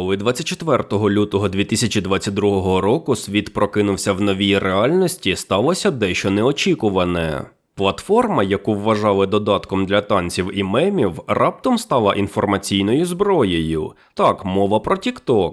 Коли 24 лютого 2022 року світ прокинувся в новій реальності, сталося дещо неочікуване. Платформа, яку вважали додатком для танців і мемів, раптом стала інформаційною зброєю. Так, мова про TikTok.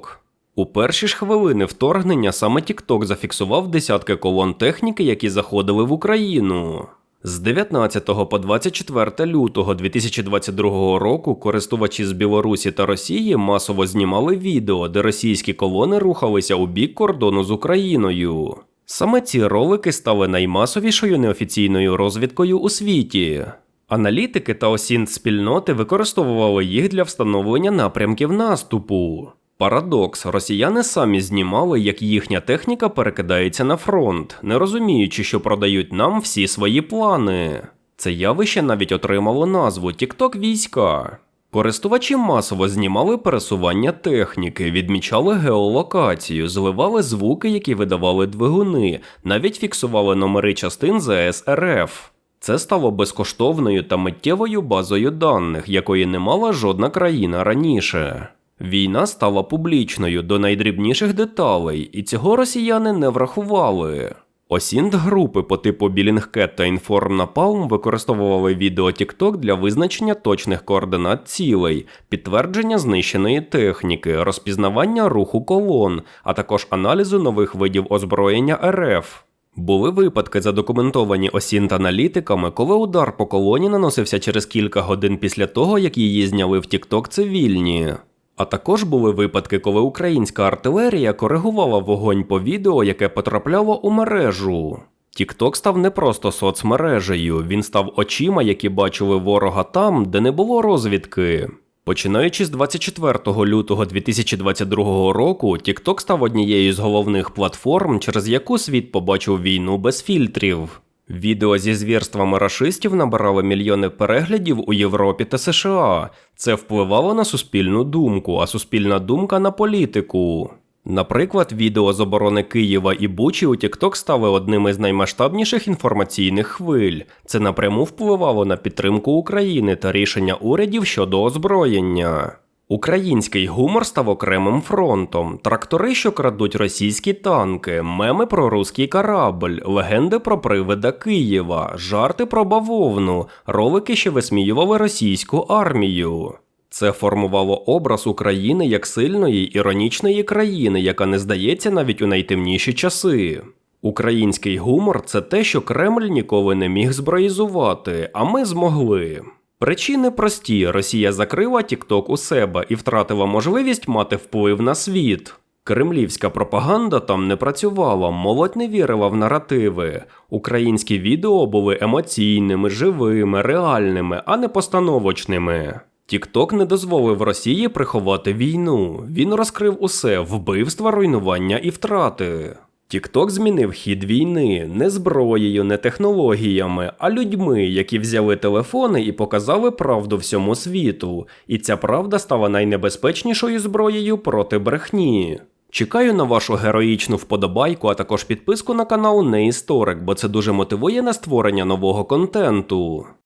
У перші ж хвилини вторгнення саме TikTok зафіксував десятки колон техніки, які заходили в Україну. З 19 по 24 лютого 2022 року користувачі з Білорусі та Росії масово знімали відео, де російські колони рухалися у бік кордону з Україною. Саме ці ролики стали наймасовішою неофіційною розвідкою у світі. Аналітики та осінт спільноти використовували їх для встановлення напрямків наступу. Парадокс: росіяни самі знімали, як їхня техніка перекидається на фронт, не розуміючи, що продають нам всі свої плани. Це явище навіть отримало назву TikTok війська. Користувачі масово знімали пересування техніки, відмічали геолокацію, зливали звуки, які видавали двигуни, навіть фіксували номери частин ЗС РФ. Це стало безкоштовною та миттєвою базою даних, якої не мала жодна країна раніше. Війна стала публічною до найдрібніших деталей, і цього росіяни не врахували. Осінт групи по типу Billingcat та Napalm використовували відео TikTok для визначення точних координат цілей, підтвердження знищеної техніки, розпізнавання руху колон, а також аналізу нових видів озброєння РФ. Були випадки, задокументовані осінт-аналітиками, коли удар по колоні наносився через кілька годин після того, як її зняли в TikTok цивільні. А також були випадки, коли українська артилерія коригувала вогонь по відео, яке потрапляло у мережу. TikTok став не просто соцмережею, він став очима, які бачили ворога там, де не було розвідки. Починаючи з 24 лютого 2022 року, TikTok став однією з головних платформ, через яку світ побачив війну без фільтрів. Відео зі звірствами рашистів набирали мільйони переглядів у Європі та США. Це впливало на суспільну думку, а суспільна думка на політику. Наприклад, відео з оборони Києва і Бучі у TikTok стали одним із наймасштабніших інформаційних хвиль. Це напряму впливало на підтримку України та рішення урядів щодо озброєння. Український гумор став окремим фронтом, трактори, що крадуть російські танки, меми про руський корабль, легенди про привида Києва, жарти про бавовну, ролики, що висміювали російську армію. Це формувало образ України як сильної іронічної країни, яка не здається навіть у найтемніші часи. Український гумор це те, що Кремль ніколи не міг зброїзувати, а ми змогли. Причини прості: Росія закрила TikTok у себе і втратила можливість мати вплив на світ. Кремлівська пропаганда там не працювала, молодь не вірила в наративи. Українські відео були емоційними, живими, реальними, а не постановочними. TikTok не дозволив Росії приховати війну. Він розкрив усе вбивства, руйнування і втрати. TikTok змінив хід війни не зброєю, не технологіями, а людьми, які взяли телефони і показали правду всьому світу. І ця правда стала найнебезпечнішою зброєю проти брехні. Чекаю на вашу героїчну вподобайку, а також підписку на канал Неісторик, бо це дуже мотивує на створення нового контенту.